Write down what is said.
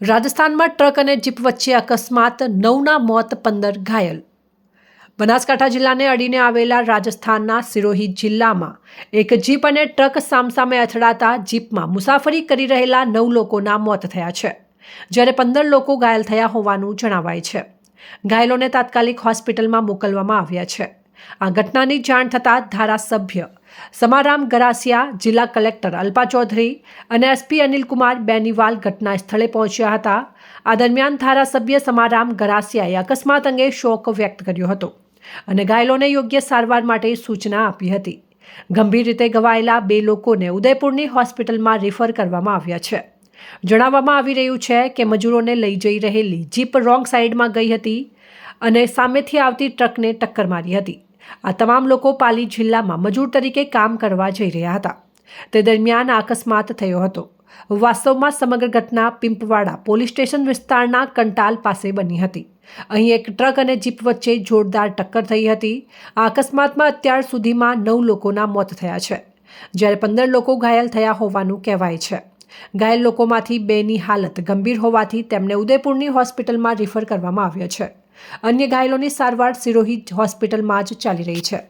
રાજસ્થાનમાં ટ્રક અને જીપ વચ્ચે અકસ્માત, નવના મોત, પંદર ઘાયલ. બનાસકાંઠા જિલ્લાને અડીને આવેલા રાજસ્થાનના સિરોહી જિલ્લામાં એક જીપ અને ટ્રક સામસામે અથડાતા જીપમાં મુસાફરી કરી રહેલા નવ લોકોના મોત થયા છે, જ્યારે પંદર લોકો ઘાયલ થયા હોવાનું જણાવાય છે. ઘાયલોને તાત્કાલિક હોસ્પિટલમાં મોકલવામાં આવ્યા છે. આ ઘટનાની જાણ થતાં ધારાસભ્ય સમારામ ગરાસિયા જિલ્લા કલેક્ટર અલ્પા ચૌધરી અને એસપી અનિલકુમાર બેનીવાલ ઘટના સ્થળે પહોંચ્યા હતા. આ દરમિયાન ધારાસભ્ય સમારામ ગરાસિયાએ અકસ્માત અંગે શોક વ્યક્ત કર્યો હતો અને ઘાયલોને યોગ્ય સારવાર માટે સૂચના આપી હતી. ગંભીર રીતે ઘવાયેલા બે લોકોને ઉદયપુરની હોસ્પિટલમાં રિફર કરવામાં આવ્યા છે. જણાવવામાં આવી રહ્યું છે કે મજૂરોને લઈ જઈ રહેલી જીપ રોંગ સાઈડમાં ગઈ હતી અને સામેથી આવતી ટ્રકને ટક્કર મારી હતી. આ તમામ લોકો પાલી જિલ્લામાં મજૂર તરીકે કામ કરવા જઈ રહ્યા હતા. તે દરમિયાન અકસ્માત થયો હતો. વાસ્તવમાં સમગ્ર ઘટના પિંપવાડા પોલીસ સ્ટેશન વિસ્તારના કંટાલ પાસે બની હતી. અહીં એક ટ્રક અને જીપ વચ્ચે જોરદાર ટક્કર થઈ હતી. આ અકસ્માતમાં અત્યાર સુધીમાં નવ લોકોના મોત થયા છે. જ્યારે પંદર લોકો ઘાયલ થયા હોવાનું કહેવાય છે. ઘાયલ લોકોમાંથી બેની હાલત ગંભીર હોવાથી તેમને ઉદયપુરની હોસ્પિટલમાં રિફર કરવામાં આવ્યા છે. અન્ય ઘાયલોની સારવાર સિરોહી હોસ્પિટલમાં જ ચાલી રહી છે.